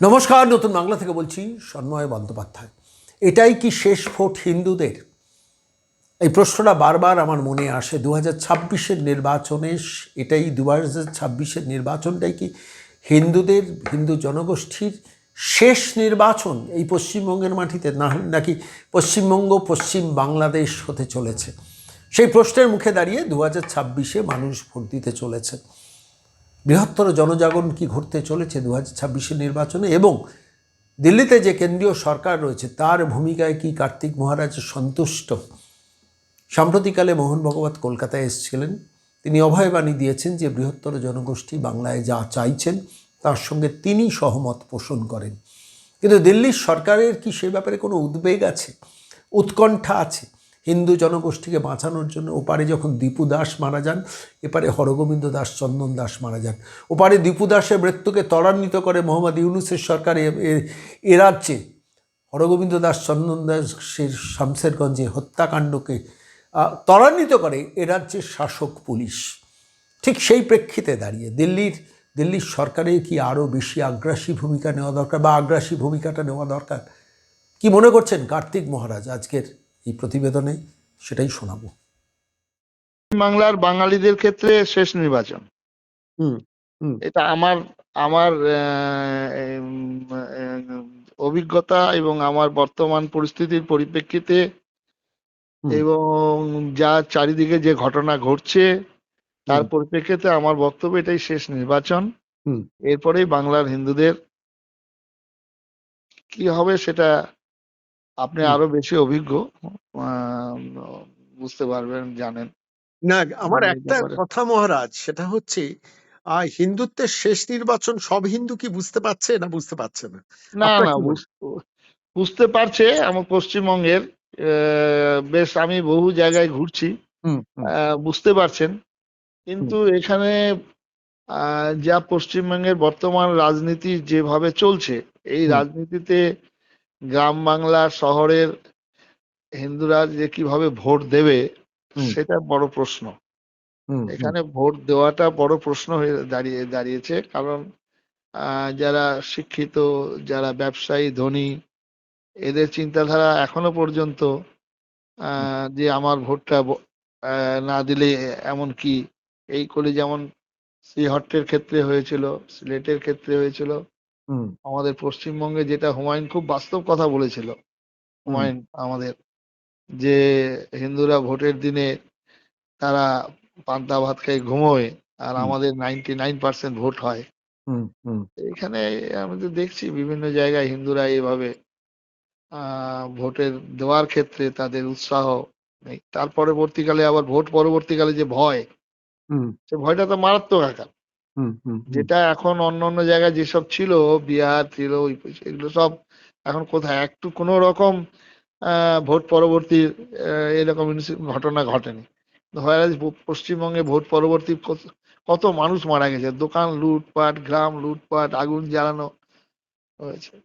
নমস্কার, নতুন বাংলা থেকে বলছি সন্ময় বন্দ্যোপাধ্যায়। এটাই কি শেষ ভোট হিন্দুদের? এই প্রশ্নটা বারবার আমার মনে আসে। দু হাজার ছাব্বিশের নির্বাচনে এটাই দু হাজার ছাব্বিশের নির্বাচনটাই কি হিন্দুদের, হিন্দু জনগোষ্ঠীর শেষ নির্বাচন এই পশ্চিমবঙ্গের মাটিতে? না, নাকি পশ্চিমবঙ্গ, পশ্চিম বাংলাদেশ হতে চলেছে? সেই প্রশ্নের মুখে দাঁড়িয়ে দু হাজার ছাব্বিশে মানুষ ভোট দিতে চলেছে। বৃহত্তর জনজাগরণ কি ঘটতে চলেছে দু হাজার নির্বাচনে এবং দিল্লিতে যে কেন্দ্রীয় সরকার রয়েছে, তার ভূমিকায় কি কার্তিক মহারাজ সন্তুষ্ট? সাম্প্রতিককালে মোহন ভগবত কলকাতায় এসেছিলেন। তিনি অভয়বাণী দিয়েছেন যে বৃহত্তর জনগোষ্ঠী বাংলায় যা চাইছেন, তার সঙ্গে তিনি সহমত পোষণ করেন। কিন্তু দিল্লির সরকারের কি সে ব্যাপারে কোনো উদ্বেগ আছে? উৎকণ্ঠা আছে? হিন্দু জনগোষ্ঠীকে বাঁচানোর জন্য ওপারে যখন দীপু দাস মারা যান, এপারে হরগোবিন্দ দাস, চন্দন দাস মারা যান। ওপারে দীপু দাসের মৃত্যুকে ত্বরান্বিত করে মোহাম্মদ ইউনুসের সরকার এ- রাজ্যে হরগোবিন্দ দাস, চন্দন দাসের শামসেরগঞ্জে হত্যাকাণ্ডকে ত্বরান্বিত করে এ রাজ্যের শাসক পুলিশ। ঠিক সেই প্রেক্ষিতে দাঁড়িয়ে দিল্লির দিল্লির সরকারের কি আরও বেশি আগ্রাসী ভূমিকা নেওয়া দরকার বা আগ্রাসী ভূমিকাটা নেওয়া দরকার? কি মনে করছেন কার্তিক মহারাজ আজকের এই প্রতিবেদনে সেটাই শোনাবো। বাংলার বাঙালিদের ক্ষেত্রে শেষ নির্বাচন। এটা আমার আমার অভিজ্ঞতা এবং আমার বর্তমান পরিস্থিতির পরিপ্রেক্ষিতে এবং যা চারিদিকে যে ঘটনা ঘটছে তার পরিপ্রেক্ষিতে আমার বক্তব্য এটাই শেষ নির্বাচন। হুম। এরপরেই বাংলার হিন্দুদের কি হবে সেটা আপনি আরও বেশি অভিজ্ঞ বুঝতে পারবেন জানেন। না আমার একটা কথা মহারাজ সেটা হচ্ছে হিন্দুত্বের শেষ নির্বাচন সব হিন্দু কি বুঝতে পারছে না বুঝতে পারছে না? না না বুঝতে পারছে আমার পশ্চিমবঙ্গের বেশ আমি বহু জায়গায় ঘুরছি বুঝতে পারছেন। কিন্তু এখানে আহ, যা পশ্চিমবঙ্গের বর্তমান রাজনীতি যেভাবে চলছে এই। রাজনীতিতে গ্রাম বাংলা শহরের হিন্দুরা যে কীভাবে ভোট দেবে সেটা বড় প্রশ্ন। এখানে ভোট দেওয়াটা বড় প্রশ্ন হয়ে দাঁড়িয়ে দাঁড়িয়েছে। কারণ যারা শিক্ষিত যারা ব্যবসায়ী ধনী এদের চিন্তাধারা এখনও পর্যন্ত আহ, যে আমার ভোটটা না দিলে এমন কি? এই করে যেমন শ্রীহট্টের ক্ষেত্রে হয়েছিল সিলেটের ক্ষেত্রে হয়েছিল আমাদের পশ্চিমবঙ্গে যেটা হুমায়ুন খুব বাস্তব কথা বলেছিল। হুমায়ুন আমাদের যে হিন্দুরা ভোটের দিনে তারা পান্তা ভাত খেয়ে ঘুমোয় আর আমাদের নাইনটি নাইন পার্সেন্ট ভোট হয়। এখানে আমি তো দেখছি বিভিন্ন জায়গায় হিন্দুরা এভাবে আহ ভোটের দেওয়ার ক্ষেত্রে তাদের উৎসাহ নেই। তার পরবর্তীকালে আবার ভোট পরবর্তীকালে যে ভয় সে ভয়টা তো মারাত্মক আকার। যেটা এখন অন্য অন্য জায়গায় যেসব ছিল বিহার ছিল ওই এগুলো সব এখন কোথায়? একটু কোনো রকম ভোট পরবর্তী এরকম ঘটনা ঘটেনি। হয়রাজ পশ্চিমবঙ্গে ভোট পরবর্তী কত- মানুষ মারা গেছে। দোকান লুটপাট গ্রাম লুটপাট আগুন জ্বালানো হয়েছে।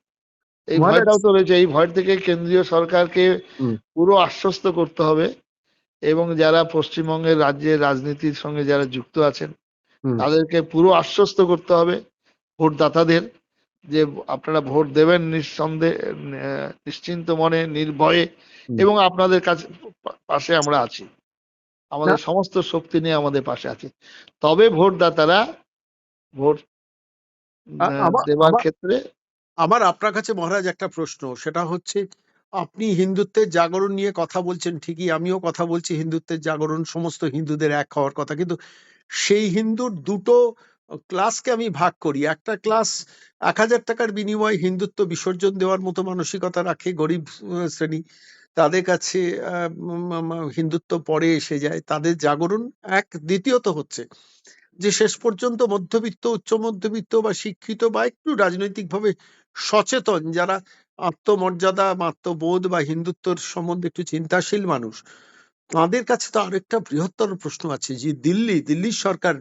এই ভয়টাও তো রয়েছে। এই ভয় থেকে কেন্দ্রীয় সরকারকে পুরো আশ্বস্ত করতে হবে এবং যারা পশ্চিমবঙ্গের রাজ্যের রাজনীতির সঙ্গে যারা যুক্ত আছেন তাদেরকে পুরো আশ্বস্ত করতে হবে ভোটদাতাদের যে আপনারা ভোট দেবেন নিঃসন্দেহে নিশ্চিন্ত মনে নির্ভয়ে এবং আপনাদের কাছে পাশে আমরা আছি। আমাদের সমস্ত শক্তি নিয়ে আমাদের পাশে আছে। তবে ভোটদাতারা ভোট দেবার ক্ষেত্রে আমার আপনার কাছে মহারাজ একটা প্রশ্ন সেটা হচ্ছে আপনি হিন্দুত্বের জাগরণ নিয়ে কথা বলছেন ঠিকই আমিও কথা বলছি হিন্দুত্বের জাগরণ সমস্ত হিন্দুদের এক হওয়ার কথা। কিন্তু সেই হিন্দুর দুটো ক্লাসকে আমি ভাগ করি। একটা ক্লাস এক হাজার টাকার বিনিময়ে হিন্দুত্ব বিসর্জন দেওয়ার মতো মানসিকতা রাখে গরিব শ্রেণি। তাদের কাছে হিন্দুত্ব পরে এসে যায়। তাদের জাগরণ এক। দ্বিতীয়ত হচ্ছে যে শেষ পর্যন্ত মধ্যবিত্ত, উচ্চ মধ্যবিত্ত বা শিক্ষিত বা একটু রাজনৈতিকভাবে সচেতন, যারা আত্মমর্যাদা, আত্মবোধ বা হিন্দুত্বর সম্বন্ধে একটু চিন্তাশীল মানুষ তাদের কাছে তো আরেকটা বৃহত্তর প্রশ্ন আছে যে দিল্লি দিল্লির সরকার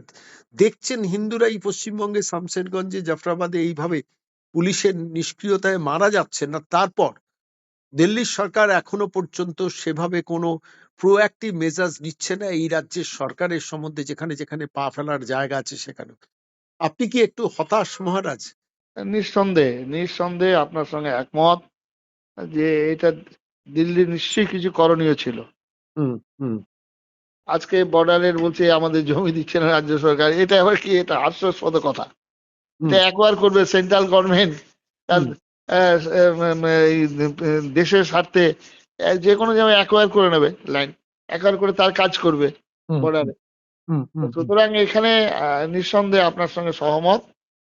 দেখছেন হিন্দুরাই পশ্চিমবঙ্গে শামশেরগঞ্জে, জাফরাবাদে এইভাবে পুলিশের নিষ্ক্রিয়তায় মারা যাচ্ছেন না। তারপর দিল্লির সরকার এখনও পর্যন্ত সেভাবে কোনো প্রোঅ্যাক্টিভ মেজার্স নিচ্ছে না এই রাজ্যের সরকারের সম্বন্ধে যেখানে যেখানে পা ফেলার জায়গা আছে সেখানে। আপনি কি একটু হতাশ মহারাজ? নিঃসন্দেহে নিঃসন্দেহে আপনার সঙ্গে একমত যে এটা দিল্লি নিশ্চয়ই কিছু করণীয় ছিল। হুম হুম। আজকে বর্ডারের বলছে আমাদের জমি দিচ্ছে না রাজ্য সরকার। এটা আবার কি? এটা হাস্যাস্পদ কথা। হুম। এটা একবার করবে সেন্ট্রাল গভর্নমেন্ট। তার হুম। আহ, উম, এই দেশের স্বার্থে যে কোনো জায়গায় একবার করে নেবে লাইন। একবার করে তার কাজ করবে হুম, বর্ডারে। হুম হুম হুম, সুতরাং এখানে নিঃসন্দেহে আপনার সঙ্গে সহমত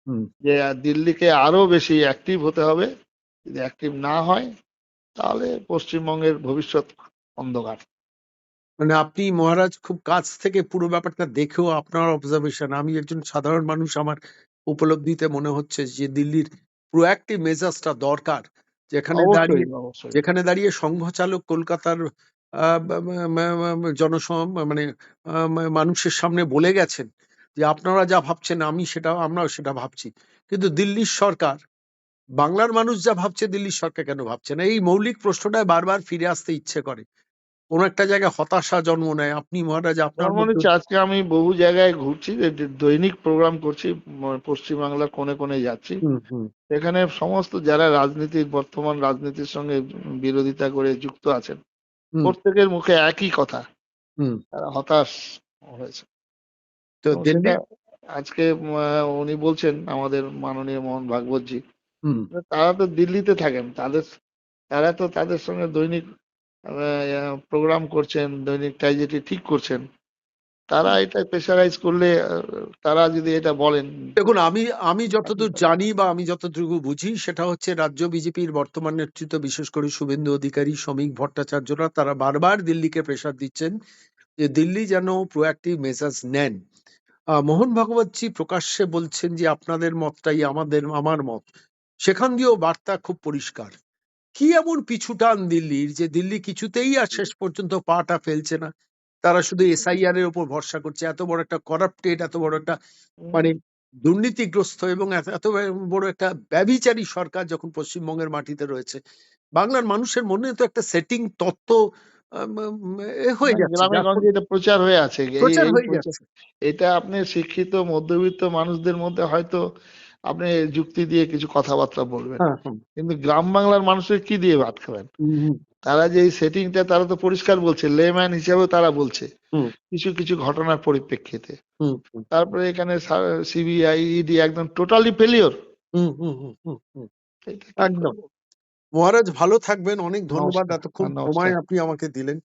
হুম। যে দিল্লিকে আরও বেশি অ্যাক্টিভ হতে হবে। যদি অ্যাক্টিভ না হয় তাহলে পশ্চিমবঙ্গের ভবিষ্যৎ অন্ধকার। মানে আপনি মহারাজ খুব কাছ থেকে পুরো ব্যাপারটা দেখেও আপনার অবজারভেশন আমি একজন সাধারণ মানুষ আমার উপলব্ধিতে মনে হচ্ছে যে দিল্লির প্রোঅ্যাক্টিভ মেজাজটা দরকার। যেখানে দাঁড়িয়ে যেখানে দাঁড়িয়ে সংঘচালক কলকাতার জনসম মানে মানুষের সামনে বলে গেছেন যে আপনারা যা ভাবছেন আমি সেটা আমরাও সেটা ভাবছি। কিন্তু দিল্লির সরকার বাংলার মানুষ যা ভাবছে দিল্লির সরকার কেন ভাবছে না? এই মৌলিক প্রশ্নটায় বারবার ফিরে আসতে ইচ্ছে করে। কোন একটা জায়গায় হতাশা জন্ম নেয়। আপনি মহারাজ আপনার মনে হচ্ছে আজকে আমি বহু জায়গায় ঘুরছি দৈনিক প্রোগ্রাম করছি পশ্চিমবাংলার কোণে কোণে যাচ্ছি। এখানে সমস্ত যারা রাজনীতির বর্তমান রাজনীতির সঙ্গে বিরোধিতা করে যুক্ত আছেন প্রত্যেকের মুখে একই কথা। তারা হতাশ হয়েছে। তো আজকে উনি বলছেন আমাদের মাননীয় মোহন ভাগবতজি তারা তো দিল্লিতে থাকেন তাদের তারা তো তাদের সঙ্গে দৈনিক প্রোগ্রাম করছেন, দৈনিক ট্র্যাজেডি ঠিক করছেন। তারা এটা প্রেশারাইজ করলে তারা যদি এটা বলেন। দেখুন, আমি আমি যতদূর জানি বা আমি যতটুকু বুঝি, সেটা হচ্ছে রাজ্য বিজেপির বর্তমান নেতৃত্ব, বিশেষ করে শুভেন্দু অধিকারী, শ্রমিক ভট্টাচার্যরা, তারা বারবার দিল্লিকে প্রেসার দিচ্ছেন যে দিল্লি যেন প্রোঅ্যাক্টিভ মেজাজ নেন। মোহন ভাগবতজি প্রকাশ্যে বলছেন যে, আপনাদের মতটাই আমাদের, আমার মত। সেখান দিয়েও বার্তা খুব পরিষ্কার। কি এমন পিছু টান দিল্লির যে দিল্লি কিছুতেই আর শেষ পর্যন্ত পাটা ফেলছে না? তারা শুধু এসআইআর এর উপর ভরসা করছে। এত বড় একটা করাপ্টেড এত বড় একটা মানে দুর্নীতিগ্রস্ত এবং এত বড় একটা ব্যভিচারী সরকার যখন পশ্চিমবঙ্গের মাটিতে রয়েছে। বাংলার মানুষের মনে তো একটা সেটিং তত্ত্ব হয়ে যাচ্ছে। গঞ্জে এটা প্রচার হয়ে আছে। এটা আপনি শিক্ষিত মধ্যবিত্ত মানুষদের মধ্যে হয়তো আপনি যুক্তি দিয়ে কিছু কথাবার্তা বলবেন। হ্যাঁ, কিন্তু গ্রাম বাংলার মানুষের কি দিয়ে ভাত খাবেন? তারা যে সেটিংটা তারা তো পরিষ্কার বলছে লেম্যান হিসেবেও তারা বলছে। হুম। কিছু কিছু ঘটনার পরিপ্রেক্ষিতে। তারপরে এখানে সিবিআই ইডি একদম টোটালি ফেলিওর হুম, হুম, হুম, হুম, হুম। একদম। মহারাজ ভালো থাকবেন। অনেক ধন্যবাদ। এতক্ষণ। সময় আপনি আমাকে দিলেন।